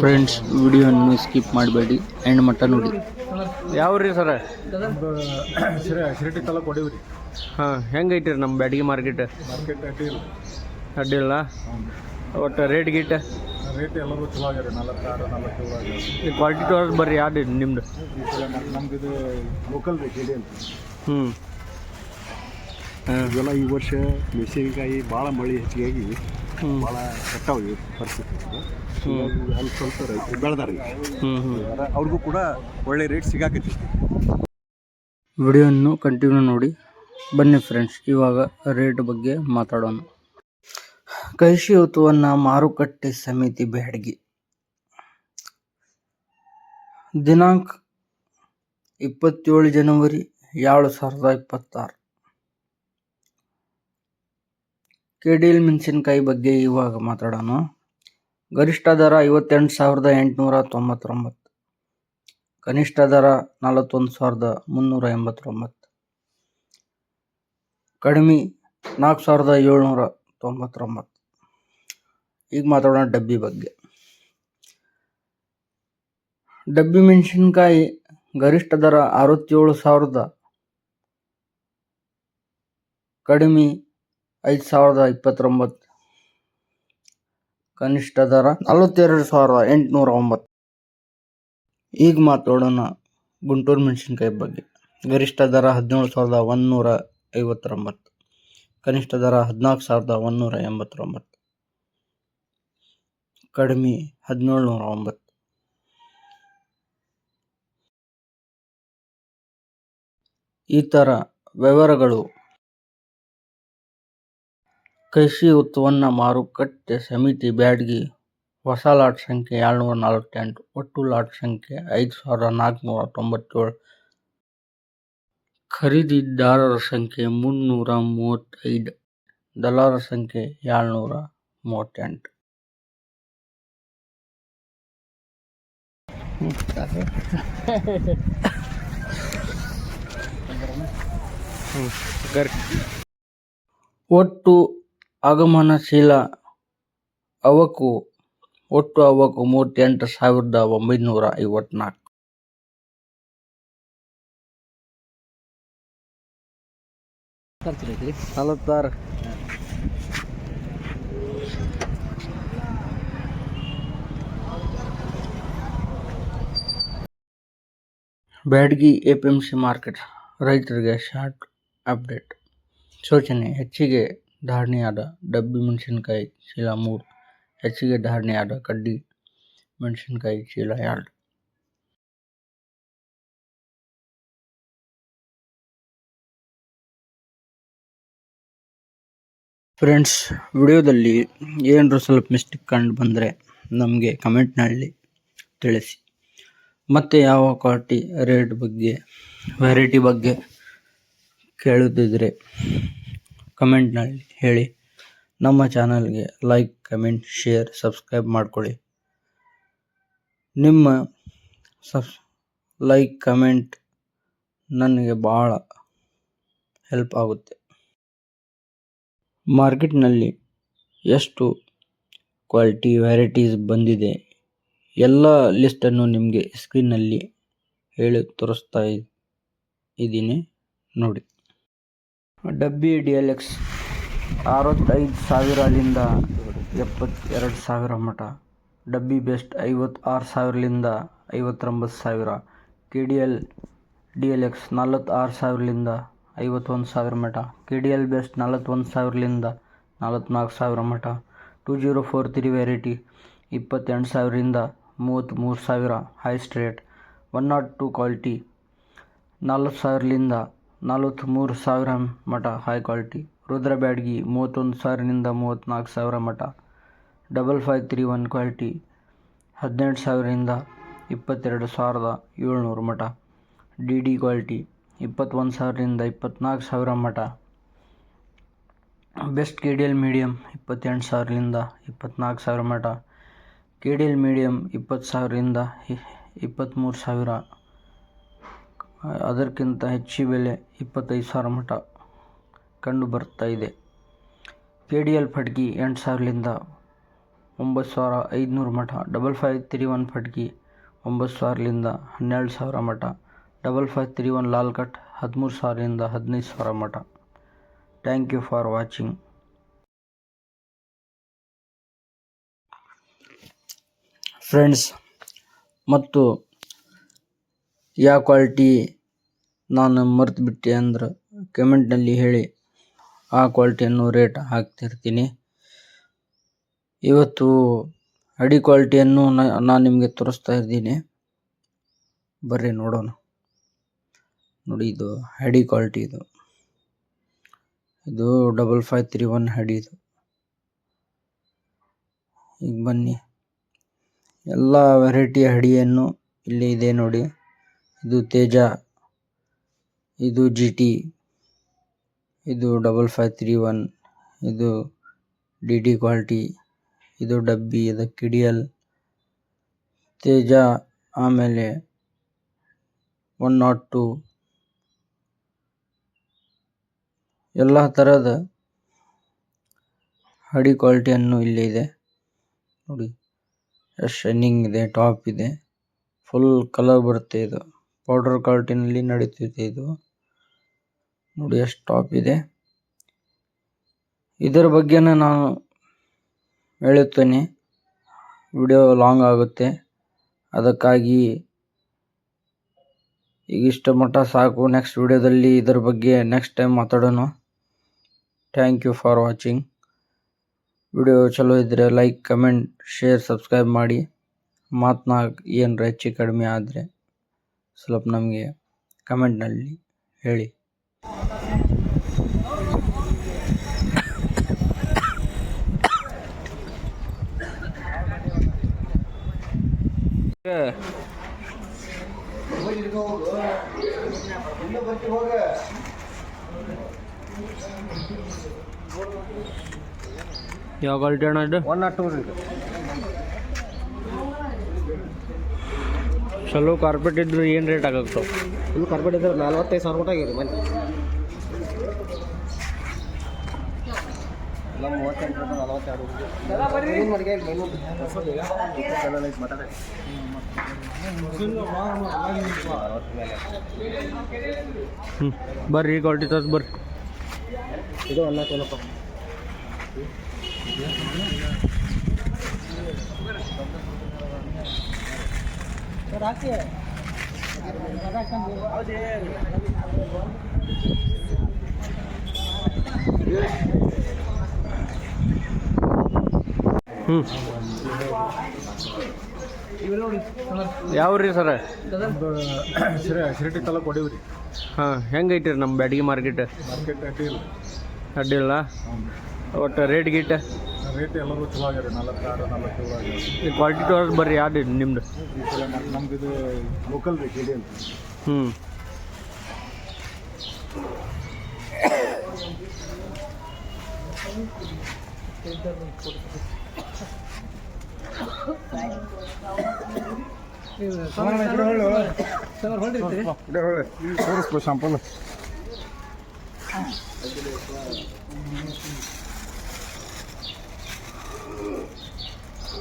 Friends video ಅನ್ನು skip ಮಾಡಬೇಡಿ. End ಮಟ್ಟ ನೋಡಿ. ಯಾವ ರೀ ಸರ? ಶಿರಟಿ ತಾಲೂಕು ಹೊಡಿವ್ರಿ ಹಾಂ ಹೆಂಗೆ ರೀ ನಮ್ಮ ಬ್ಯಾಡಗಿ ಮಾರ್ಕೆಟ್? ಮಾರ್ಕೆಟ್ ಅಡ್ಡಿ ಇಲ್ಲ ಅಡ್ಡಿಲ್ಲ ಒಟ್ಟು ರೇಟ್ ಗೀಟ್? ರೇಟ್ ಎಲ್ಲರೂ ಚಲೋ ಆಗ್ಯಾರ ನಲವತ್ತಾರು ನಲವತ್ತೇಳು ಕ್ವಾಲಿಟಿ ಟೋರ್ ಬರ್ರಿ ಯಾವ್ದು ನಿಮ್ದು ನಮ್ದು? ಇದು ಲೋಕಲ್ ರೀ ಕೆ ಡಿ ಎಲ್ ಹ್ಞೂ ಇವೆಲ್ಲ ಈ ವರ್ಷ ಮೆಣಸಿನಕಾಯಿ ಭಾಳ ಮಳೆ ಹೆಚ್ಚಿಗಾಗಿ ಹ್ಞೂ ಭಾಳ ಕೆಟ್ಟವು ಪರಿಸ್ಥಿತಿ ಹೀಗಾಗಿ ಅಲ್ಲಿ ಸ್ವಲ್ಪ ರೈತರು ಬೆಳೆದಾರೆ ಅವ್ರಿಗೂ ಕೂಡ ಒಳ್ಳೆ ರೇಟ್ ಸಿಗಾಕೈತಿ ವಿಡಿಯೋವನ್ನು ಕಂಟಿನ್ಯೂ ನೋಡಿ. ಬನ್ನಿ ಫ್ರೆಂಡ್ಸ್ ಇವಾಗ ರೇಟ್ ಬಗ್ಗೆ ಮಾತಾಡೋಣ. ಕೃಷಿ ಋತುವನ್ನು ಮಾರುಕಟ್ಟೆ ಸಮಿತಿ ಬೇಡಗಿ ದಿನಾಂಕ ಇಪ್ಪತ್ತೇಳು ಜನವರಿ ಎರಡು ಸಾವಿರದ ಇಪ್ಪತ್ತಾರು. ಕೆಡಿಎಲ್ ಮೆಣಸಿನಕಾಯಿ ಬಗ್ಗೆ ಇವಾಗ ಮಾತಾಡೋಣ. ಗರಿಷ್ಠ ದರ ಐವತ್ತೆಂಟು ಸಾವಿರದ ಎಂಟುನೂರ ತೊಂಬತ್ತೊಂಬತ್ತು. ಕನಿಷ್ಠ ದರ ನಲವತ್ತೊಂದು ಸಾವಿರದ ಮುನ್ನೂರ ಎಂಬತ್ತೊಂಬತ್ತು. ಕಡಿಮೆ ನಾಲ್ಕು ಸಾವಿರದ ಏಳ್ನೂರ ತೊಂಬತ್ತೊಂಬತ್ತು. ಈಗ ಮಾತಾಡೋಣ ಡಬ್ಬಿ ಬಗ್ಗೆ. ಡಬ್ಬಿ ಮೆಣಸಿನ್ಕಾಯಿ ಗರಿಷ್ಠ ದರ ಅರವತ್ತೇಳು ಸಾವಿರದ. ಕಡಿಮೆ ಐದು ಸಾವಿರದ ಇಪ್ಪತ್ತೊಂಬತ್ತು. ಕನಿಷ್ಠ ದರ ನಲವತ್ತೆರಡು ಸಾವಿರದ ಎಂಟುನೂರ ಒಂಬತ್ತು. ಈಗ ಮಾತಾಡೋಣ ಗುಂಟೂರು ಮೆಣಸಿನ್ಕಾಯಿ ಬಗ್ಗೆ. ಗರಿಷ್ಠ ದರ ಹದಿನೇಳು ಸಾವಿರದ ಒಂದುನೂರ ಐವತ್ತೊಂಬತ್ತು. ಕನಿಷ್ಠ ದರ ಹದಿನಾಲ್ಕು ಸಾವಿರದ ಒಂದುನೂರ ಎಂಬತ್ತೊಂಬತ್ತು. ಕಡಿಮೆ ಹದಿನೇಳು ನೂರ ಒಂಬತ್ತು. ಈ ಥರ ವ್ಯವಹಾರಗಳು ಕೃಷಿ ಉತ್ಪನ್ನ ಮಾರುಕಟ್ಟೆ ಸಮಿತಿ ಬ್ಯಾಡಗಿ ಹೊಸ ಲಾಟ್ ಸಂಖ್ಯೆ ಏಳ್ನೂರ ನಲವತ್ತೆಂಟು ಒಟ್ಟು ಲಾಟ್ ಸಂಖ್ಯೆ ಐದು ಸಾವಿರದ ನಾಲ್ಕುನೂರ ತೊಂಬತ್ತೇಳು. ಖರೀದಿದಾರರ ಸಂಖ್ಯೆ ಮುನ್ನೂರ ಮೂವತ್ತೈದು ದಲ್ಲಾಳರ ಸಂಖ್ಯೆ ಏಳ್ನೂರ ಮೂವತ್ತೆಂಟು. ಒಟ್ಟು ಆಗಮನಶೀಲ ಅವಕು ಒಟ್ಟು ಅವಕು ಮೂವತ್ತೆಂಟು ಸಾವಿರದ ಒಂಬೈನೂರ ಐವತ್ನಾಲ್ಕು. ನಲವತ್ತಾರು. ಬ್ಯಾಡಗಿ ಸಿ ಮಾರ್ಕೆಟ್ ರೈತರಿಗೆ ಶಾರ್ಟ್ ಅಪ್ಡೇಟ್. ಸೂಚನೆ, ಹೆಚ್ಚಿಗೆ ಧಾರಣೆಯಾದ ಡಬ್ಬಿ ಮೆಣಸಿನ್ಕಾಯಿ ಚೀಲ ಮೂರು ಹೆಚ್ಚಿಗೆ ಧಾರಣೆಯಾದ ಕಡ್ಡಿ ಮೆಣಸಿನ್ಕಾಯಿ ಚೀಲ ಎರಡು ಫ್ರೆಂಡ್ಸ್ ವಿಡಿಯೋದಲ್ಲಿ ಏನಾದರೂ ಸ್ವಲ್ಪ ಮಿಸ್ಟೇಕ್ ಕಂಡು ಬಂದರೆ ನಮಗೆ ಕಮೆಂಟ್ನಲ್ಲಿ ತಿಳಿಸಿ. ಮತ್ತು ಯಾವ ಕ್ವಾಲಿಟಿ ರೇಟ್ ಬಗ್ಗೆ ವೆರೈಟಿ ಬಗ್ಗೆ ಕೇಳುತ್ತಿದ್ದರೆ ಕಮೆಂಟ್ನಲ್ಲಿ ಹೇಳಿ. ನಮ್ಮ ಚಾನಲ್ಗೆ ಲೈಕ್, ಕಮೆಂಟ್, ಶೇರ್, ಸಬ್ಸ್ಕ್ರೈಬ್ ಮಾಡ್ಕೊಳ್ಳಿ. ನಿಮ್ಮ ಸಬ್, ಲೈಕ್, ಕಮೆಂಟ್ ನನಗೆ ಭಾಳ ಹೆಲ್ಪ್ ಆಗುತ್ತೆ. ಮಾರ್ಕೆಟ್ನಲ್ಲಿ ಎಷ್ಟು ಕ್ವಾಲಿಟಿ ವೆರೈಟೀಸ್ ಬಂದಿದೆ, ಎಲ್ಲ ಲಿಸ್ಟನ್ನು ನಿಮಗೆ ಸ್ಕ್ರೀನ್ನಲ್ಲಿ ಹೇಳಿ ತೋರಿಸ್ತಾ ಇದ್ದೀನಿ ನೋಡಿ. ಡಬ್ಬಿ ಡಿ ಎಲ್ ಎಕ್ಸ್ ಅರವತ್ತೈದು ಸಾವಿರದಿಂದ ಎಪ್ಪತ್ತೆರಡು ಸಾವಿರ ಮಟ ಡಬ್ಬಿ ಬೆಸ್ಟ್ ಐವತ್ತಾರು ಸಾವಿರಲಿಂದ ಐವತ್ತೊಂಬತ್ತು ಸಾವಿರ. K D L D L X ನಲವತ್ತಾರು ಸಾವಿರಲಿಂದ ಐವತ್ತೊಂದು ಸಾವಿರ ಮಟ ಕೆ ಡಿ ಎಲ್ ಬೆಸ್ಟ್ ನಲವತ್ತೊಂದು ಸಾವಿರಲಿಂದ ನಲವತ್ತ್ನಾಲ್ಕು ಸಾವಿರ ಮಟ two zero four three variety ಇಪ್ಪತ್ತೆಂಟು ಸಾವಿರದಿಂದ ಮೂವತ್ತ್ಮೂರು ಸಾವಿರ. Highest rate one not two quality ನಲ್ವತ್ತು ಸಾವಿರದಿಂದ ನಲವತ್ತ್ಮೂರು ಸಾವಿರ ಮಟ ಹೈ ಕ್ವಾಲಿಟಿ ರುದ್ರ ಬ್ಯಾಡ್ಗಿ ಮೂವತ್ತೊಂದು ಸಾವಿರದಿಂದ ಮೂವತ್ತ್ನಾಲ್ಕು ಸಾವಿರ ಮಟ double five three one quality ಹದಿನೆಂಟು ಸಾವಿರದಿಂದ ಇಪ್ಪತ್ತೆರಡು ಸಾವಿರದ ಏಳ್ನೂರು ಮಟ ಡಿ ಡಿ ಕ್ವಾಲಿಟಿ ಇಪ್ಪತ್ತೊಂದು ಸಾವಿರದಿಂದ ಇಪ್ಪತ್ತ್ನಾಲ್ಕು ಸಾವಿರ ಮಟ best K D L medium ಇಪ್ಪತ್ತೆಂಟು ಸಾವಿರದಿಂದ ಇಪ್ಪತ್ತ್ನಾಲ್ಕು ಸಾವಿರ ಮಟ ಕೆ ಡಿ ಎಲ್ ಮೀಡಿಯಮ್ ಇಪ್ಪತ್ತು ಸಾವಿರದಿಂದ ಇಪ್ಪತ್ತ್ಮೂರು ಸಾವಿರ ಅದಕ್ಕಿಂತ ಹೆಚ್ಚು ಬೆಲೆ ಇಪ್ಪತ್ತೈದು ಸಾವಿರ ಮಟ ಕಂಡು ಬರ್ತಾ ಇದೆ. ಕೆ ಡಿ ಎಲ್ ಫಡ್ಗಿ ಎಂಟು ಸಾವಿರಲಿಂದ ಒಂಬತ್ತು ಸಾವಿರ ಐದುನೂರು ಮಠ, ಡಬಲ್ ಫೈವ್ ತ್ರೀ ಒನ್ ಫಟ್ಕಿ ಒಂಬತ್ತು ಸಾವಿರಲಿಂದ ಹನ್ನೆರಡು ಸಾವಿರ ಮಠ, ಡಬಲ್ ಫೈವ್ ತ್ರೀ ಒನ್ ಲಾಲ್ ಕಟ್ ಹದಿಮೂರು ಸಾವಿರದಿಂದ ಹದಿನೈದು ಸಾವಿರ ಮಠ. Thank you for watching. Friends, ಮತ್ತು ಯಾವ ಕ್ವಾಲಿಟಿ ನಾನು ಮರ್ತು ಬಿಟ್ಟೆ ಅಂದ್ರೆ ಕಮೆಂಟ್ನಲ್ಲಿ ಹೇಳಿ ಆ ಕ್ವಾಲಿಟಿಯನ್ನು ರೇಟ್ ಹಾಕ್ತಿರ್ತೀನಿ. ಇವತ್ತು ಅಡಿ ಕ್ವಾಲಿಟಿಯನ್ನು ನಾನು ನಿಮಗೆ ತೋರಿಸ್ತಾ ಇದ್ದೀನಿ ಬರ್ರಿ ನೋಡೋಣ. ನೋಡಿ ಇದು ಹಡಿ ಕ್ವಾಲಿಟಿ ಇದು. ಇದು ಡಬಲ್ ಫೈವ್ ತ್ರೀ ಒನ್ ಹಡಿ ಇದು. ಈಗ ಬನ್ನಿ. ಎಲ್ಲ ವೆರೈಟಿ ಹಡಿಯನ್ನು ಇಲ್ಲಿ ಇದೆ ನೋಡಿ. ಇದು ತೇಜ, ಇದು ಜಿ ಟಿ ಇದು ಡಬಲ್ ಫೈವ್ ತ್ರೀ ಒನ್ ಇದು ಡಿ ಡಿ ಕ್ವಾಲಿಟಿ ಇದು ಡಬ್ಬಿ, ಇದು ಕಿಡಿಯಲ್ ತೇಜ ಆಮೇಲೆ ಒನ್ ನಾಟ್ ಟು ಎಲ್ಲ ಥರದ ಹಡಿ ಕ್ವಾಲಿಟಿಯನ್ನು ಇಲ್ಲಿ ಇದೆ. ನೋಡಿ ಶೈನಿಂಗ್ ಇದೆ ಟಾಪ್ ಇದೆ. ಫುಲ್ ಕಲರ್ ಬರುತ್ತೆ ಇದು. ಪೌಡರ್ ಕಾರ್ಟಿನಲ್ಲಿ ನಡೆಯುತ್ತಿದೆ ಇದು. ನೋಡಿ ಎಷ್ಟು ಟಾಪ್ ಇದೆ. ಇದರ ಬಗ್ಗೆ ನಾನು ಹೇಳುತ್ತೇನೆ. ವಿಡಿಯೋ ಲಾಂಗ್ ಆಗುತ್ತೆ. ಅದಕ್ಕಾಗಿ ಈಗ ಇಷ್ಟ ಮಟ್ಟ ಸಾಕು. ನೆಕ್ಸ್ಟ್ ವಿಡಿಯೋದಲ್ಲಿ ಇದರ ಬಗ್ಗೆ ನೆಕ್ಸ್ಟ್ ಟೈಮ್ ಮಾತಾಡೋಣ. Thank you for watching video ಚಲೋ ಇದ್ದರೆ ಲೈಕ್, ಕಮೆಂಟ್, ಶೇರ್, ಸಬ್ಸ್ಕ್ರೈಬ್ ಮಾಡಿ. ಮಾತನ್ನ ಏನರ ಹೆಚ್ಚು ಕಡಿಮೆ ಆದರೆ. ಸ್ವಲ್ಪ ನಮಗೆ ಕಮೆಂಟ್ನಲ್ಲಿ ಹೇಳಿ. ಯಾವ ಕ್ವಾಲಿಟಿ ಅಣ್ಣ ಇದು? ಒನ್ ನಾಟ್ ಟೂ ಚಲೋ ಕಾರ್ಪೆಟ್ ಇದ್ರೆ ಏನು ರೇಟ್ ಆಗುತ್ತೆ ಫುಲ್ ಕಾರ್ಪೆಟ್ ಇದ್ರೆ ನಲ್ವತ್ತೈದು ಸಾವಿರ ಮಟ್ಟ ಆಗಿರಿ ಮನೆ. ಹ್ಞೂ ಬರ್ರಿ ಕ್ವಾಲಿಟಿ ತೋರ್ಸಿ ಬರ್ರಿ. ಇದು ಅನ್ನ ನಾಟ್ ಹ್ಞೂ ಯಾವ ರೀ ಸರ? ಶಿರಟಿ ತಾಲೂಕು ಹೊಡಿವ್ರಿ ಹಾಂ ಹೆಂಗೆ ಐತ್ರಿ ನಮ್ಮ ಬ್ಯಾಡಗಿ ಮಾರ್ಕೆಟ್? ಮಾರ್ಕೆಟ್ ಅಡ್ಡಿ ಇಲ್ಲ ಒಟ್ಟು ರೇಟ್ ಗೀಟ್? ರೇಟ್ ಎಲ್ಲರೂ ಚಲೋ ಆಗ್ಯಾರ ನಲವತ್ತಾರು ನಲವತ್ತೇಳು ಆಗ್ಯಾರ ಕ್ವಾಲಿಟಿ ತೋರ್ಸಿ ಬರ್ರಿ ಯಾವ್ದು ನಿಮ್ದು ಈ ಸಲ ನಮ್- ನಮ್ದು ಇದು ಲೋಕಲ್ ರೀ ಕೆ ಡಿ ಅಂತ ಹ್ಞೂ ಶಾಂಪಲ್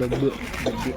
ಡಬ್ಬಿ ಡಬ್ಬಿ